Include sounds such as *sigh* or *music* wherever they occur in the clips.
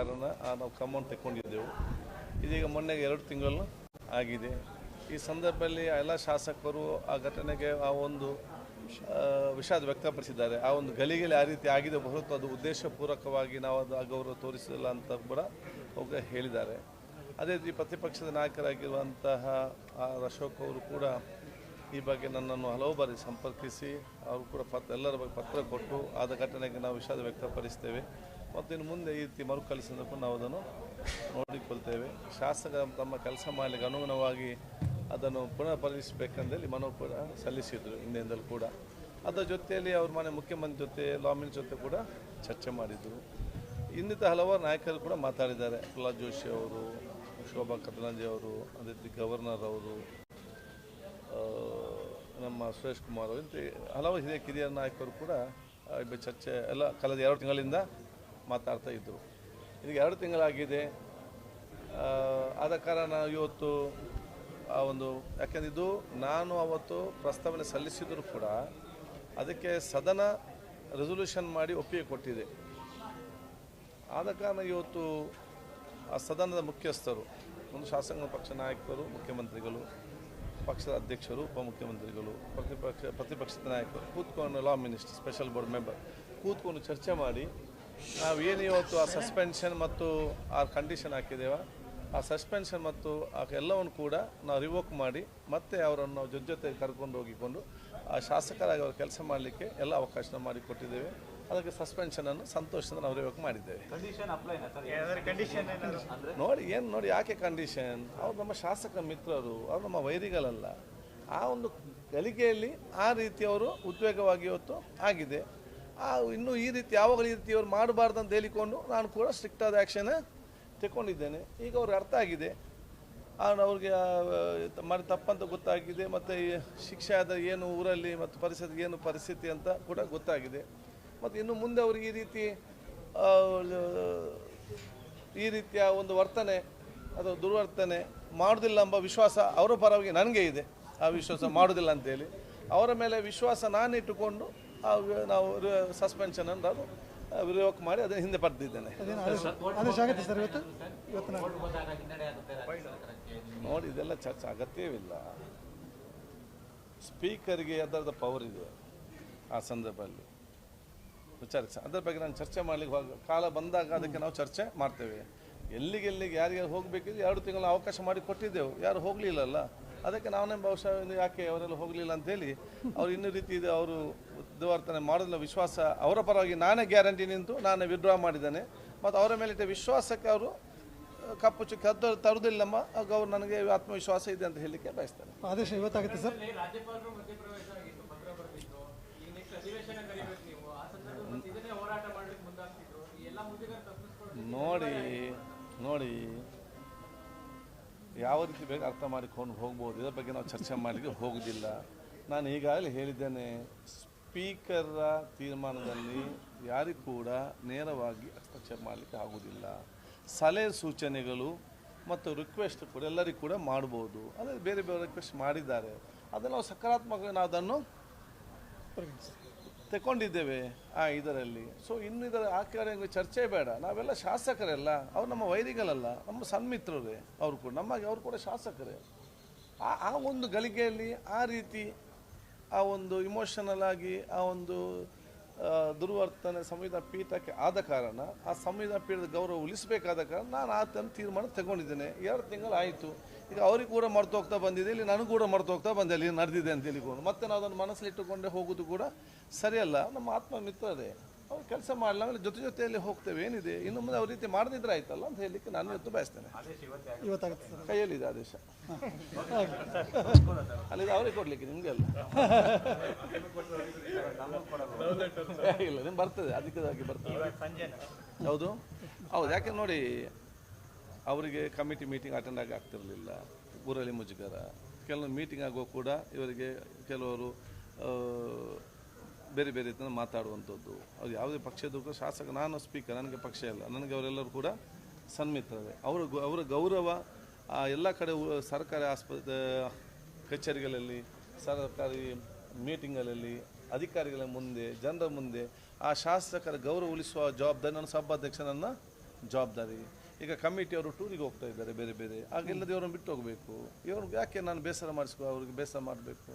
ಕಾರಣ ಆ ನಾವು ಕಮೌಂಟ್ ತೆಕ್ಕೊಂಡಿದ್ದೆವು. ಇದೀಗ ಮೊನ್ನೆಗೆ ಎರಡು ತಿಂಗಳು ಆಗಿದೆ. ಈ ಸಂದರ್ಭದಲ್ಲಿ ಎಲ್ಲ ಶಾಸಕರು ಆ ಘಟನೆಗೆ ಆ ಒಂದು ವಿಷಾದ ವ್ಯಕ್ತಪಡಿಸಿದ್ದಾರೆ. ಆ ಒಂದು ಗಲಿಗಲಿ ಆ ರೀತಿ ಆಗಿದೆ ಹೊರತು ಅದು ಉದ್ದೇಶಪೂರ್ವಕವಾಗಿ ನಾವು ಅದು ಅಗೌರವ ತೋರಿಸಿಲ್ಲ ಅಂತ ಕೂಡ ಅವ್ರು ಹೇಳಿದ್ದಾರೆ. ಅದೇ ರೀತಿ ಪ್ರತಿಪಕ್ಷದ ನಾಯಕರಾಗಿರುವಂತಹ ಆರ್ ಅಶೋಕ್ ಅವರು ಕೂಡ ಈ ಬಗ್ಗೆ ನನ್ನನ್ನು ಹಲವು ಬಾರಿ ಸಂಪರ್ಕಿಸಿ, ಅವರು ಕೂಡ ಪತ್ರ, ಎಲ್ಲರ ಬಗ್ಗೆ ಪತ್ರ ಕೊಟ್ಟು ಆದ ಘಟನೆಗೆ ನಾವು ವಿಷಾದ ವ್ಯಕ್ತಪಡಿಸ್ತೇವೆ. ಮತ್ತು ಇನ್ನು ಮುಂದೆ ಈ ರೀತಿ ಮರುಕಳಿಸಿದಕ್ಕೂ ನಾವು ಅದನ್ನು ನೋಡಿಕೊಳ್ತೇವೆ. ಶಾಸಕ ತಮ್ಮ ಕೆಲಸ ಮಾಡಲಿಕ್ಕೆ ಅನುಗುಣವಾಗಿ ಅದನ್ನು ಪುನಃ ಪರಿಶೀಲಿಸಬೇಕಂದೇಳಿ ಕೂಡ ಸಲ್ಲಿಸಿದರು ಹಿಂದಿನಿಂದಲೂ ಕೂಡ. ಅದರ ಜೊತೆಯಲ್ಲಿ ಅವ್ರ ಮನೆ ಮುಖ್ಯಮಂತ್ರಿ ಜೊತೆ ಲಾಮಿನ್ ಜೊತೆ ಕೂಡ ಚರ್ಚೆ ಮಾಡಿದರು. ಇನ್ನಿತ ಹಲವಾರು ನಾಯಕರು ಕೂಡ ಮಾತಾಡಿದ್ದಾರೆ. ಪ್ರಹ್ಲಾದ್ ಜೋಶಿ ಅವರು, ಶೋಭಾ ಕರಂದ್ಲಾಜೆ ಅವರು, ಅದೇ ರೀತಿ ಗವರ್ನರ್ ಅವರು ನಮ್ಮ ಸುರೇಶ್ ಕುಮಾರ್ ಅವರು ಇಂಥ ಹಲವು ಹಿರಿಯ ಕಿರಿಯ ನಾಯಕರು ಕೂಡ ಚರ್ಚೆ ಎಲ್ಲ ಕಳೆದ ಎರಡು ತಿಂಗಳಿಂದ ಮಾತಾಡ್ತಾ ಇದ್ದರು ಇದು ಎರಡು ತಿಂಗಳಾಗಿದೆ. ಆದ ಕಾರಣ ಇವತ್ತು ಆ ಒಂದು, ಯಾಕೆಂದ್ರೆ ಇದು ನಾನು ಅವತ್ತು ಪ್ರಸ್ತಾವನೆ ಸಲ್ಲಿಸಿದರೂ ಕೂಡ ಅದಕ್ಕೆ ಸದನ ರೆಸೊಲ್ಯೂಷನ್ ಮಾಡಿ ಒಪ್ಪಿಗೆ ಕೊಟ್ಟಿದೆ. ಆದ ಕಾರಣ ಇವತ್ತು ಆ ಸದನದ ಮುಖ್ಯಸ್ಥರು, ಒಂದು ಶಾಸಕಾಂಗ ಪಕ್ಷ ನಾಯಕರು, ಮುಖ್ಯಮಂತ್ರಿಗಳು, ಪಕ್ಷದ ಅಧ್ಯಕ್ಷರು, ಉಪಮುಖ್ಯಮಂತ್ರಿಗಳು, ಪ್ರತಿಪಕ್ಷ, ಪ್ರತಿಪಕ್ಷದ ನಾಯಕರು, ಕೂತ್ಕೊಂಡು law minister special board member ಕೂತ್ಕೊಂಡು ಚರ್ಚೆ ಮಾಡಿ ನಾವು ಏನು ಇವತ್ತು ಆ ಸಸ್ಪೆನ್ಷನ್ ಮತ್ತು ಆ ಕಂಡೀಷನ್ ಹಾಕಿದ್ದೇವೆ? ಆ ಸಸ್ಪೆನ್ಷನ್ ಮತ್ತು ಆ ಎಲ್ಲವನ್ನು ಕೂಡ ನಾವು ರಿವೋಕ್ ಮಾಡಿ ಮತ್ತೆ ಅವರನ್ನು ನಾವು ಜೊತೆ ಜೊತೆ ಕರ್ಕೊಂಡು ಹೋಗಿಕೊಂಡು ಆ ಶಾಸಕರಾಗಿ ಅವರು ಕೆಲಸ ಮಾಡಲಿಕ್ಕೆ ಎಲ್ಲ ಅವಕಾಶ ಮಾಡಿಕೊಟ್ಟಿದ್ದೇವೆ. ಅದಕ್ಕೆ ಸಸ್ಪೆನ್ಷನನ್ನು ಸಂತೋಷದಿಂದ ನಾವು ರಿವೋಕ್ ಮಾಡಿದ್ದೇವೆ. Condition ಅಪ್ಲೈನಾ sir? ಕಂಡೀಷನ್ ಏನಾದ್ರು? ಅಂದ್ರೆ? ನೋಡಿ ಏನು ನೋಡಿ ಯಾಕೆ ಕಂಡೀಷನ್ ಅವ್ರು ನಮ್ಮ ಶಾಸಕ ಮಿತ್ರರು ಅವ್ರು ನಮ್ಮ ವೈರಿಗಳಲ್ಲ. ಆ ಒಂದು ಗಳಿಗೆಯಲ್ಲಿ ಆ ರೀತಿ ಅವರು ಉದ್ವೇಗವಾಗಿ ಇವತ್ತು ಆಗಿದೆ. ಇನ್ನು ಈ ರೀತಿ ಯಾವಾಗಲೂ ಈ ರೀತಿ ಅವ್ರು ಮಾಡಬಾರ್ದು ಅಂತ ಹೇಳಿಕೊಂಡು ನಾನು ಕೂಡ ಸ್ಟ್ರಿಕ್ಟ್ ಆದ ಆ್ಯಕ್ಷನ್ ತಗೊಂಡಿದ್ದೇನೆ ಈಗ ಅವ್ರಿಗೆ ಅರ್ಥ ಆಗಿದೆ. ಆ ಅವ್ರಿಗೆ ಆ, ಮಾಡಿ ತಪ್ಪಂತ ಗೊತ್ತಾಗಿದೆ ಮತ್ತು ಶಿಕ್ಷೆ ಆದ ಏನು ಊರಲ್ಲಿ ಮತ್ತು ಪರಿಸ್ಥಿತಿ ಏನು ಪರಿಸ್ಥಿತಿ ಅಂತ ಕೂಡ ಗೊತ್ತಾಗಿದೆ. ಮತ್ತು ಇನ್ನು ಮುಂದೆ ಅವ್ರಿಗೆ ಈ ರೀತಿ ಈ ರೀತಿಯ ಒಂದು ವರ್ತನೆ ಅಥವಾ ದುರ್ವರ್ತನೆ ಮಾಡೋದಿಲ್ಲ ಎಂಬ ವಿಶ್ವಾಸ ಅವರ ಪರವಾಗಿ ನನಗೆ ಇದೆ. ಆ ವಿಶ್ವಾಸ ಮಾಡೋದಿಲ್ಲ ಅಂತೇಳಿ ಅವರ ಮೇಲೆ ವಿಶ್ವಾಸ ನಾನು ಇಟ್ಟುಕೊಂಡು ಆ ವಿ- ನಾವು ಸಸ್ಪೆನ್ಷನ್ ನಾನು ರಿವೋಕ್ ಮಾಡಿ ಅದನ್ನು ಹಿಂದೆ ಪಡೆದಿದ್ದೇನೆ ನೋಡಿ ಇದೆಲ್ಲ ಚರ್ಚೆ ಅಗತ್ಯವಿಲ್ಲ. ಸ್ಪೀಕರ್ಗೆ ಅದರದ ಪವರ್ ಇದೆ ಆ ಸಂದರ್ಭದಲ್ಲಿ. ವಿಚಾರಿಸ. ಅದ್ರ ಬಗ್ಗೆ ನಾನು ಚರ್ಚೆ ಮಾಡಲಿಕ್ಕೆ ಹೋಗ ಕಾಲ ಬಂದಾಗ ಅದಕ್ಕೆ ನಾವು ಚರ್ಚೆ ಮಾಡ್ತೇವೆ. ಎಲ್ಲಿಗೆಲ್ಲಿಗೆ ಯಾರಿಗೆ ಹೋಗಬೇಕಿದ್ರೆ ಎರಡು ತಿಂಗಳ ಅವಕಾಶ ಮಾಡಿ ಕೊಟ್ಟಿದ್ದೆವು. ಯಾರು ಹೋಗಲಿಲ್ಲಲ್ಲ. ಅದಕ್ಕೆ ನಾವೇ ಬಹುಶಃ ಇನ್ನು ಯಾಕೆ ಅವರೆಲ್ಲ ಹೋಗಲಿಲ್ಲ ಅಂತೇಳಿ ಅವ್ರು ಇನ್ನೂ ರೀತಿ ಇದೆ ಅವರು ದುವರ್ತನೆ ಮಾಡೋದಿಲ್ಲ ವಿಶ್ವಾಸ ಅವರ ಪರವಾಗಿ ನಾನೇ ಗ್ಯಾರಂಟಿ ನಿಂತು ನಾನೇ ವಿಡ್ರಾ ಮಾಡಿದ್ದೇನೆ. ಮತ್ತು ಅವರ ಮೇಲಿಟ್ಟ ವಿಶ್ವಾಸಕ್ಕೆ ಅವರು ಕಪ್ಪು ಚುಕ್ಕಿ ಹದ್ದು ತರುವುದಿಲ್ಲಮ್ಮ ಆಗ ಅವ್ರು ನನಗೆ ಆತ್ಮವಿಶ್ವಾಸ ಇದೆ ಅಂತ ಹೇಳಲಿಕ್ಕೆ ಬಯಸ್ತಾರೆ ಆದೇಶ ಇವತ್ತಾಗುತ್ತೆ ಸರ್? ರಾಜ್ಯಪಾಲರು ಮಧ್ಯಪ್ರವೇಶ ಆಗಿತ್ತು ಪತ್ರ ಬರೆದಿತ್ತು ಈಗ ನೆಕ್ಸ್ಟ್ ಅಧಿವೇಶನ ಕರಿಬೇಕು ನೀವು. ಆ ಸಂದರ್ಭದಲ್ಲಿ ಮತ್ತೆ ಇದನ್ನೇ ಮಾಡ್ಲಿಕ್ಕೆ ಮುಂದಾಗ್ತಿದ್ರು. ಈ ಎಲ್ಲ ಮುದ್ದಿಗಾರ ನೋಡಿ ನೋಡಿ ಯಾವ ರೀತಿ ಬೇಕು ಅರ್ಥ ಮಾಡಿಕೊಂಡು ಹೋಗ್ಬೋದು. ಇದರ ಬಗ್ಗೆ ನಾವು ಚರ್ಚೆ ಮಾಡಲಿಕ್ಕೆ ಹೋಗುದಿಲ್ಲ. ನಾನು ಈಗಾಗಲೇ ಹೇಳಿದ್ದೇನೆ, ಸ್ಪೀಕರ್ರ ತೀರ್ಮಾನದಲ್ಲಿ ಯಾರಿಗೂ ಕೂಡ ನೇರವಾಗಿ ಹಸ್ತಕ್ಷೇಪ ಮಾಡಲಿಕ್ಕೆ ಆಗುವುದಿಲ್ಲ ಸಲಹೆ ಸೂಚನೆಗಳು ಮತ್ತು ರಿಕ್ವೆಸ್ಟ್ ಕೂಡ ಎಲ್ಲರಿಗೂ ಕೂಡ ಮಾಡ್ಬೋದು. ಅಂದರೆ ಬೇರೆ ಬೇರೆ ರಿಕ್ವೆಸ್ಟ್ ಮಾಡಿದ್ದಾರೆ. ಅದನ್ನು ನಾವು ಸಕಾರಾತ್ಮಕವಾಗಿ ನಾವು ಅದನ್ನು ತಗೊಂಡಿದ್ದೇವೆ ಆ ಇದರಲ್ಲಿ. ಸೊ ಇನ್ನು ಇದರ ಆ ಕಡೆ ಚರ್ಚೆ ಬೇಡ. ನಾವೆಲ್ಲ ಶಾಸಕರೆಲ್ಲ, ಅವ್ರು ನಮ್ಮ ವೈರಿಗಳಲ್ಲ, ನಮ್ಮ ಸನ್ಮಿತ್ರರೇ ಅವರು ಕೂಡ. ನಮಗೆ ಅವರು ಕೂಡ ಶಾಸಕರೇ. ಆ ಆ ಒಂದು ಗಳಿಗೆಯಲ್ಲಿ ಆ ರೀತಿ, ಆ ಒಂದು ಇಮೋಷನಲ್ ಆಗಿ, ಆ ಒಂದು ದುರ್ವರ್ತನೆ ಸಂವಿಧಾನ ಪೀಠಕ್ಕೆ ಆದ ಕಾರಣ, ಆ ಸಂವಿಧಾನ ಪೀಠದ ಗೌರವ ಉಳಿಸಬೇಕಾದ ಕಾರಣ ನಾನು ಆ ಆತನ ತೀರ್ಮಾನ ತಗೊಂಡಿದ್ದೇನೆ. ಎರಡು ತಿಂಗಳು ಆಯಿತು. ಈಗ ಅವ್ರಿಗೆ ಕೂಡ ಮರ್ತು ಹೋಗ್ತಾ ಬಂದಿದೆ. ಇಲ್ಲಿ ನನಗೂ ಕೂಡ ಮರ್ತು ಹೋಗ್ತಾ ಬಂದೆ ಅಲ್ಲಿ ನಡೆದಿದೆ ಅಂತ ಹೇಳಿಕೊಂಡು ಮತ್ತೆ ನಾವು ಅದನ್ನು ಮನಸ್ಸಲ್ಲಿಟ್ಟುಕೊಂಡೇ ಹೋಗೋದು ಕೂಡ ಸರಿಯಲ್ಲ. ನಮ್ಮ ಆತ್ಮ ಮಿತ್ರರೇ. ಅವ್ರು ಕೆಲಸ ಮಾಡಲ್ಲ ಆಮೇಲೆ ಜೊತೆ ಜೊತೆಯಲ್ಲಿ ಹೋಗ್ತೇವೆ ಏನಿದೆ? ಇನ್ನು ಮುಂದೆ ಅವ್ರ ರೀತಿ ಮಾಡದಿದ್ರೆ ಆಯ್ತಲ್ಲ ಅಂತ ಹೇಳಲಿಕ್ಕೆ ನಾನು ಇವತ್ತು ಬಯಸ್ತೇನೆ. ಆದೇಶ ಇದೆ ಇವತ್ತಾಗುತ್ತೆ ಸರ್. ಕೈಯಲ್ಲಿದೆ ಆದೇಶ. ಅಲ್ಲಿ ಅವರೇ ಕೊಡ್ಲಿಕ್ಕೆ ನಿಮ್ಗೆ ಅಲ್ಲ. ಇಲ್ಲ ನಿಮ್ಗೆ ಬರ್ತದೆ ಅದಕ್ಕಾಗಿ ಬರ್ತದೆ. ಹೌದು? ಹೌದು ಯಾಕೆ ನೋಡಿ ಅವರಿಗೆ ಕಮಿಟಿ ಮೀಟಿಂಗ್ ಅಟೆಂಡ್ ಆಗಿ ಆಗ್ತಿರಲಿಲ್ಲ ಊರಲ್ಲಿ ಮುಜುಗರ. ಕೆಲವೊಂದು ಮೀಟಿಂಗ್ ಆಗೋ ಕೂಡ ಇವರಿಗೆ ಕೆಲವರು ಆ, ಬೇರೆ ಬೇರೆ ರೀತಿಯಿಂದ ಮಾತಾಡುವಂಥದ್ದು. ಅದು ಯಾವುದೇ ಪಕ್ಷದ ಶಾಸಕ ನಾನು ಸ್ಪೀಕರ್ ನನಗೆ ಪಕ್ಷ ಇಲ್ಲ. ನನಗೆ ಅವರೆಲ್ಲರೂ ಕೂಡ ಸನ್ಮಿತ್ರರೇ. ಅವರ ಅವರ ಗೌರವ ಆ ಎಲ್ಲ ಕಡೆ ಸರ್ಕಾರಿ ಆಸ್ಪತ್ರೆ ಕಚೇರಿಗಳಲ್ಲಿ ಸರ್ಕಾರಿ ಮೀಟಿಂಗ್ಗಳಲ್ಲಿ ಅಧಿಕಾರಿಗಳ ಮುಂದೆ ಜನರ ಮುಂದೆ ಆ ಶಾಸಕರ ಗೌರವ ಉಳಿಸುವ ಜವಾಬ್ದಾರಿ ನನ್ನ ಸಭಾಧ್ಯಕ್ಷನನ್ನು ಜವಾಬ್ದಾರಿ. ಈಗ ಕಮಿಟಿಯವರು ಟೂರಿಗೆ ಹೋಗ್ತಾ ಇದ್ದಾರೆ ಬೇರೆ ಬೇರೆ. ಆಗಿಲ್ಲದೆ ಇವರನ್ನು ಬಿಟ್ಟು ಹೋಗಬೇಕು. ಇವ್ರಿಗೆ ಯಾಕೆ ನಾನು ಬೇಸರ ಮಾಡಿಸ್ಕೊ ಅವ್ರಿಗೆ ಬೇಸರ ಮಾಡಬೇಕು?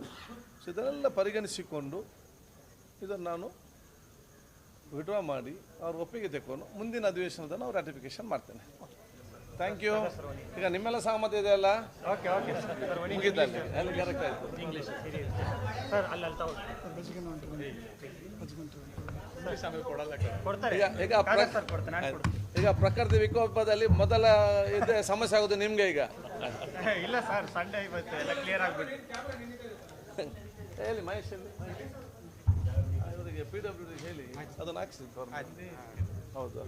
ಸೊ ಇದನ್ನೆಲ್ಲ ಪರಿಗಣಿಸಿಕೊಂಡು ಇದನ್ನು ನಾನು ವಿಡ್ರಾ ಮಾಡಿ ಅವ್ರ ಒಪ್ಪಿಗೆ ತೆಕ್ಕೊಂಡು ಮುಂದಿನ ಅಧಿವೇಶನದ ನಾವು ರಾಟಿಫಿಕೇಶನ್ ಮಾಡ್ತೇನೆ. ಥ್ಯಾಂಕ್ ಯು ಈಗ ನಿಮ್ಮೆಲ್ಲ ಸಹಮತ ಇದೆಯಲ್ಲ? ಓಕೆ ಓಕೆ ಅಲ್ಲಿ ಕರೆಕ್ಟ್ ಆಯಿತು? ಇಂಗ್ಲೀಷ್ ಸರ್ ಅಲ್ಲಿ ಈಗ ಪ್ರಕೃತಿ ವಿಕೋಪದಲ್ಲಿ ಮೊದಲ ಇದೆ ಸಮಸ್ಯೆ ಆಗೋದು ನಿಮ್ಗೆ ಈಗ. *laughs* ಇಲ್ಲ ಸರ್ ಸಂಡೇ ಇವತ್ತು ಎಲ್ಲ ಕ್ಲಿಯರ್ ಆಗ್ಬಿಟ್ಟು ಹೇಳಿ ಮಹೇಶ್ ಹೇಳಿ. ಇವರಿಗೆ ಪಿ ಡಬ್ಲ್ಯೂ ಹೇಳಿ ಅದನ್ನು ಹಾಕ್ಸಿ ಹೌದು?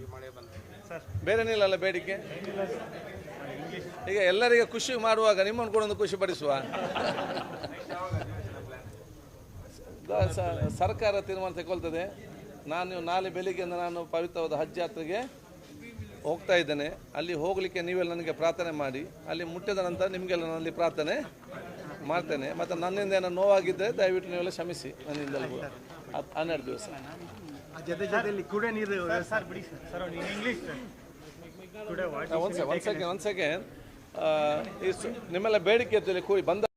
ಬೇರೆನಿಲ್ಲ ಅಲ್ಲ ಬೇಡಿಕೆ? ಈಗ ಎಲ್ಲರಿಗೆ ಖುಷಿ ಮಾಡುವಾಗ ನಿಮ್ಮನ್ನು ಕೂಡ ಒಂದು ಖುಷಿ ಪಡಿಸುವ. *laughs* ಸರ್ಕಾರ ತೀರ್ಮಾನ ತಗೊಳ್ತದೆ. ನಾನು ನಾಳೆ ಬೆಳಿಗ್ಗೆಯಿಂದ ನಾನು ಪವಿತ್ರವಾದ ಹಜ್ ಯಾತ್ರೆಗೆ ಹೋಗ್ತಾ ಇದ್ದೇನೆ. ಅಲ್ಲಿ ಹೋಗಲಿಕ್ಕೆ ನೀವೆಲ್ಲ ನನಗೆ ಪ್ರಾರ್ಥನೆ ಮಾಡಿ. ಅಲ್ಲಿ ಮುಟ್ಟಿದ ನಂತರ ನಿಮಗೆಲ್ಲ ನಾನಲ್ಲಿ ಪ್ರಾರ್ಥನೆ ಮಾಡ್ತೇನೆ. ಮತ್ತು ನನ್ನಿಂದ ಏನೋ ನೋವಾಗಿದ್ದರೆ ದಯವಿಟ್ಟು ನೀವೆಲ್ಲ ಕ್ಷಮಿಸಿ ನನ್ನಿಂದಲೂ. ಹನ್ನೆರಡು ದಿವಸ. ಜೊತೆ ಜೊತೆಯಲ್ಲಿ ನೀರು ಸರ್ ಬಿಡಿ ಸರ್. ಇಂಗ್ಲೀಷ್ ಒಂದು ಸೆಕೆಂಡ್ ಒಂದು ಸೆಕೆಂಡ್ ನಿಮ್ಮೆಲ್ಲ ಬೇಡಿಕೆ ಕೂಡಿ ಬಂದ